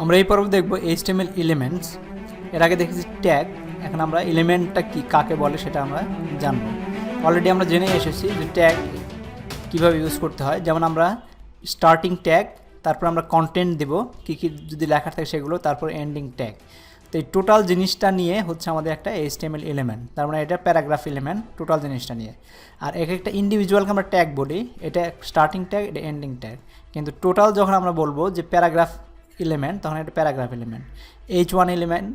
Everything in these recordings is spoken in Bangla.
আমরা এই পর্ব দেখব এইচটিএমএল এলিমেন্টস এর আগে দেখেছি ট্যাগ এখন আমরা এলিমেন্টটা কি, কাকে বলে সেটা আমরা জানব। অলরেডি আমরা জেনে এসেছি যে ট্যাগ কীভাবে ইউজ করতে হয়। যেমন আমরা স্টার্টিং ট্যাগ তারপর আমরা কন্টেন্ট দেব, কী কী যদি লেখা থাকে সেগুলো, তারপর এন্ডিং ট্যাগ তো এই টোটাল জিনিসটা নিয়ে হচ্ছে আমাদের একটা এইচটিএমএল এলিমেন্ট তার মানে এটা প্যারাগ্রাফ এলিমেন্ট টোটাল জিনিসটা নিয়ে। আর এক একটা ইন্ডিভিজুয়ালকে আমরা ট্যাগ বলি, এটা স্টার্টিং ট্যাগ এটা এন্ডিং ট্যাগ কিন্তু টোটাল যখন আমরা বলব যে প্যারাগ্রাফ এলিমেন্ট তখন এটা paragraph element H one element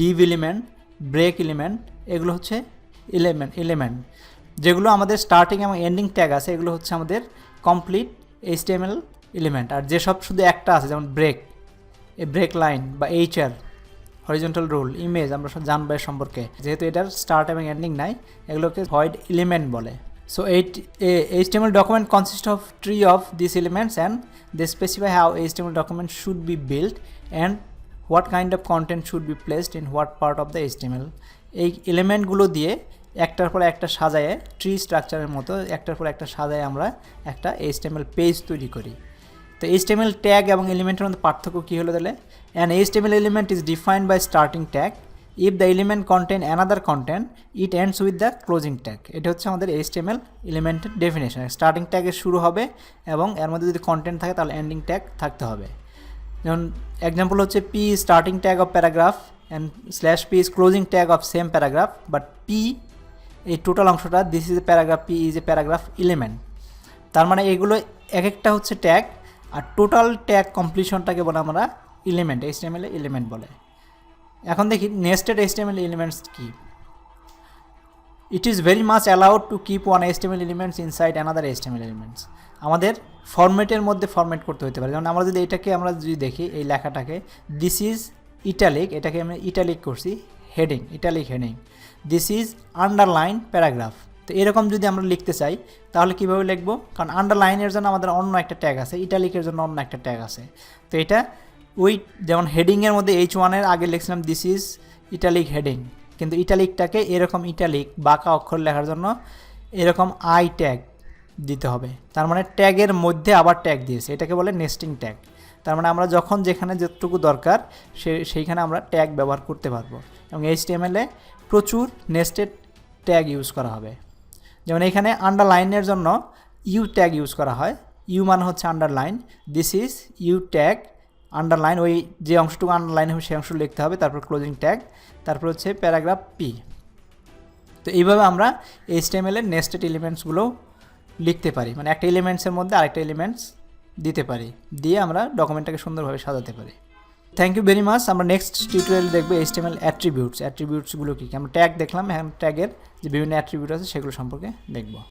div element break element এগুলো হচ্ছে এলিমেন্ট এলিমেন্ট যেগুলো আমাদের স্টার্টিং এবং এন্ডিং ট্যাগ আছে, এগুলো হচ্ছে আমাদের কমপ্লিট এইচটিএমএল এলিমেন্ট আর যেসব শুধু একটা আছে, যেমন ব্রেক এ ব্রেক লাইন বা H HR horizontal rule image আমরা সব জানব সম্পর্কে, যেহেতু এটার স্টার্ট এবং এন্ডিং নাই, এগুলোকে ভয়েড এলিমেন্ট বলে। So eight HTML document consists of tree of these elements and they specify how HTML document should be built and what kind of content should be placed in what part of the HTML এই এলিমেন্টগুলো দিয়ে একটার পর একটা সাজায়ে ট্রি স্ট্রাকচারের মতো একটার পর একটা সাজায় আমরা একটা HTML পেজ তৈরি করি তো HTML ট্যাগ এবং এলিমেন্টের মধ্যে পার্থক্য কী হলো তাহলে an HTML element is defined by starting tag if the element contain another content it ends with the closing tag এটা হচ্ছে আমাদের HTML এলিমেন্টের ডেফিনেশন স্টার্টিং ট্যাগের শুরু হবে এবং এর মধ্যে যদি কন্টেন্ট থাকে, তাহলে এন্ডিং ট্যাগ থাকতে হবে। যেমন এক্সাম্পল হচ্ছে P starting tag of paragraph and slash P is closing tag of same paragraph but P এই টোটাল অংশটা this is a paragraph P is a paragraph element তার মানে এগুলো এক একটা হচ্ছে ট্যাগ আর টোটাল ট্যাগ কমপ্লিশনটাকে বলে আমরা এলিমেন্ট এইচটিএমএল এলিমেন্ট বলে। এখন দেখি নেস্টেড এইচটিএমএল এলিমেন্টস কি? It is very much allowed to keep one HTML elements inside another HTML elements আমাদের ফরম্যাটের মধ্যে ফরম্যাট করতে হতে পারে। যেমন আমরা যদি এটাকে আমরা যদি দেখি, এই লেখাটাকে দিস ইজ ইটালিক এটাকে আমি ইটালিক করছি heading italic heading this is underline paragraph তো এরকম যদি আমরা লিখতে চাই, তাহলে কীভাবে লিখব? কারণ আন্ডারলাইনের জন্য আমাদের অন্য একটা ট্যাগ আছে ইটালিকের জন্য অন্য একটা ট্যাগ আছে। তো এটা ওই যেমন হেডিংয়ের মধ্যে এইচ ওয়ানের আগে লিখছিলাম দিস ইজ ইটালিক হেডিং কিন্তু ইটালিকটাকে এরকম ইটালিক বাঁকা অক্ষর লেখার জন্য এরকম আই ট্যাগ দিতে হবে। তার মানে ট্যাগের মধ্যে আবার ট্যাগ দিয়েছে। এটাকে বলে নেস্টিং ট্যাগ তার মানে আমরা যখন যেখানে যতটুকু দরকার, সে, সেইখানে আমরা ট্যাগ ব্যবহার করতে পারব। এবং এইচ টিএমএলে প্রচুর নেস্টেড ট্যাগ ইউজ করা হবে। যেমন এখানে আন্ডারলাইনের জন্য ইউ ট্যাগ ইউজ করা হয়। ইউ মানে হচ্ছে underline this is U tag underline ওই যে অংশটুকু আন্ডারলাইন হবে, সেই অংশ লিখতে হবে, তারপর ক্লোজিং ট্যাগ তারপর হচ্ছে প্যারাগ্রাফ পি তো এইভাবে আমরা এইচটিএমএলের নেস্টেড এলিমেন্টসগুলো লিখতে পারি মানে একটা এলিমেন্টসের মধ্যে আরেকটা এলিমেন্টস দিতে পারি, দিয়ে আমরা ডকুমেন্টটাকে সুন্দরভাবে সাজাতে পারি। থ্যাংক ইউ ভেরি মাচ আমরা নেক্সট টিউটোরিয়াল দেখব এইচটিএমএল অ্যাট্রিবিউটস অ্যাট্রিবিউটসগুলো কী কী? আমরা ট্যাগ দেখলাম হ্যাঁ ট্যাগের যে বিভিন্ন অ্যাট্রিবিউট আছে, সেগুলো সম্পর্কে দেখব।